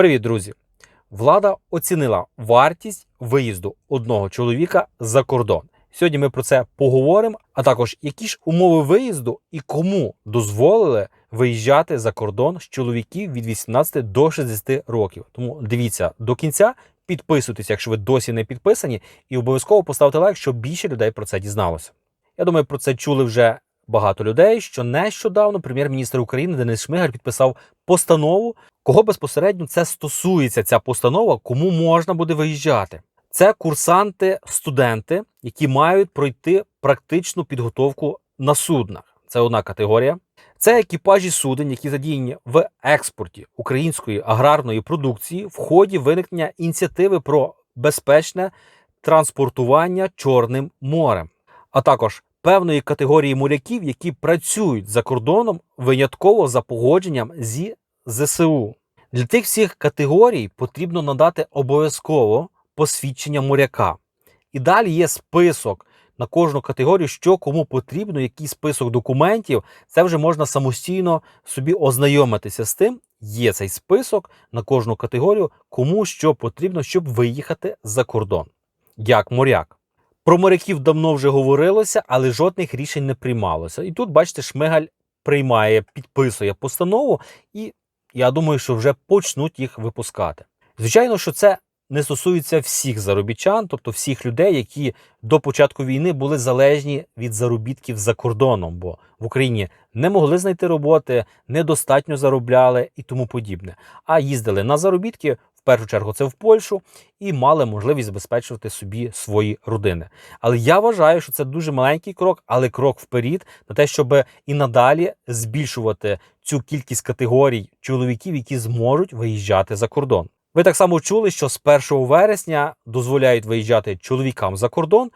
Привіт, друзі! Влада оцінила вартість виїзду одного чоловіка за кордон. Сьогодні ми про це поговоримо, а також які ж умови виїзду і кому дозволили виїжджати за кордон з чоловіків від 18 до 60 років. Тому дивіться до кінця, підписуйтесь, якщо ви досі не підписані, і обов'язково поставте лайк, щоб більше людей про це дізналося. Я думаю, про це чули вже багато людей. Що нещодавно прем'єр-міністр України Денис Шмигаль підписав постанову, кого безпосередньо це стосується. Ця постанова, кому можна буде виїжджати. Це курсанти, студенти, які мають пройти практичну підготовку на суднах. Це одна категорія. Це екіпажі суден, які задіяні в експорті української аграрної продукції в ході виникнення ініціативи про безпечне транспортування Чорним морем, а також певної категорії моряків, які працюють за кордоном винятково за погодженням зі ЗСУ. Для тих всіх категорій потрібно надати обов'язково посвідчення моряка. І далі є список на кожну категорію, що кому потрібно, який список документів. Це вже можна самостійно собі ознайомитися з тим. Є цей список на кожну категорію, кому що потрібно, щоб виїхати за кордон. Як моряк. Про моряків давно вже говорилося, але жодних рішень не приймалося. І тут, бачите, Шмигаль приймає, підписує постанову, і я думаю, що вже почнуть їх випускати. Звичайно, що це не стосується всіх заробітчан, тобто всіх людей, які до початку війни були залежні від заробітків за кордоном, бо в Україні не могли знайти роботи, недостатньо заробляли і тому подібне. А їздили на заробітки. Першу чергу це в Польщу і мали можливість забезпечувати собі свої родини. Але я вважаю, що це дуже маленький крок, але крок вперед на те, щоб і надалі збільшувати цю кількість категорій чоловіків, які зможуть виїжджати за кордон. Ви так само чули, що з 1 вересня дозволяють виїжджати чоловікам за кордон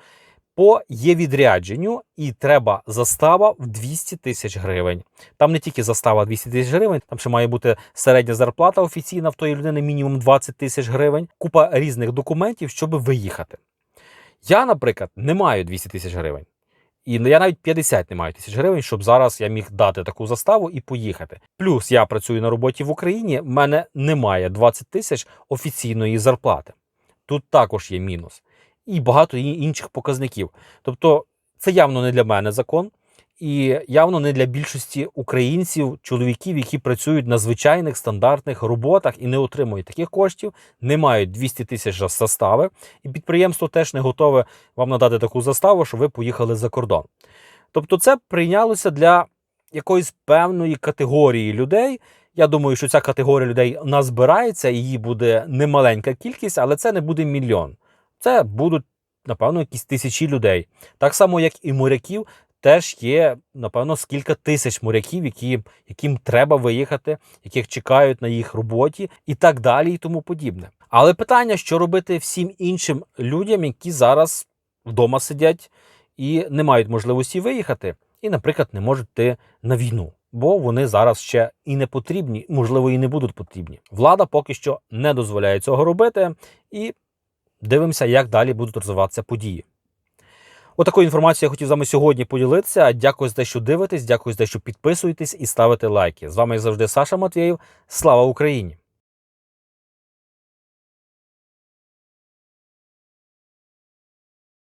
по є відрядженню, і треба застава в 200 тисяч гривень. Там не тільки застава 200 тисяч гривень, там ще має бути середня зарплата офіційна в тої людини, мінімум 20 тисяч гривень, купа різних документів, щоб виїхати. Я, наприклад, не маю 200 тисяч гривень. І я навіть 50 не маю тисяч гривень, щоб зараз я міг дати таку заставу і поїхати. Плюс я працюю на роботі в Україні, в мене немає 20 тисяч офіційної зарплати. Тут також є мінус. І багато інших показників. Тобто, це явно не для мене закон, і явно не для більшості українців, чоловіків, які працюють на звичайних стандартних роботах і не отримують таких коштів, не мають 200 тисяч застави, і підприємство теж не готове вам надати таку заставу, що ви поїхали за кордон. Тобто, це прийнялося для якоїсь певної категорії людей. Я думаю, що ця категорія людей назбирається, її буде немаленька кількість, але це не буде мільйон. Це будуть, напевно, якісь тисячі людей. Так само, як і моряків, теж є, напевно, скільки тисяч моряків, які, яким треба виїхати, яких чекають на їх роботі, і так далі, і тому подібне. Але питання, що робити всім іншим людям, які зараз вдома сидять і не мають можливості виїхати, і, наприклад, не можуть йти на війну. Бо вони зараз ще і не потрібні, можливо, і не будуть потрібні. Влада поки що не дозволяє цього робити, і дивимося, як далі будуть розвиватися події. Отакою інформацією я хотів з вами сьогодні поділитися. Дякую за те, що дивитесь, дякую за те, що підписуєтесь і ставите лайки. З вами як завжди Саша Матвєєв. Слава Україні!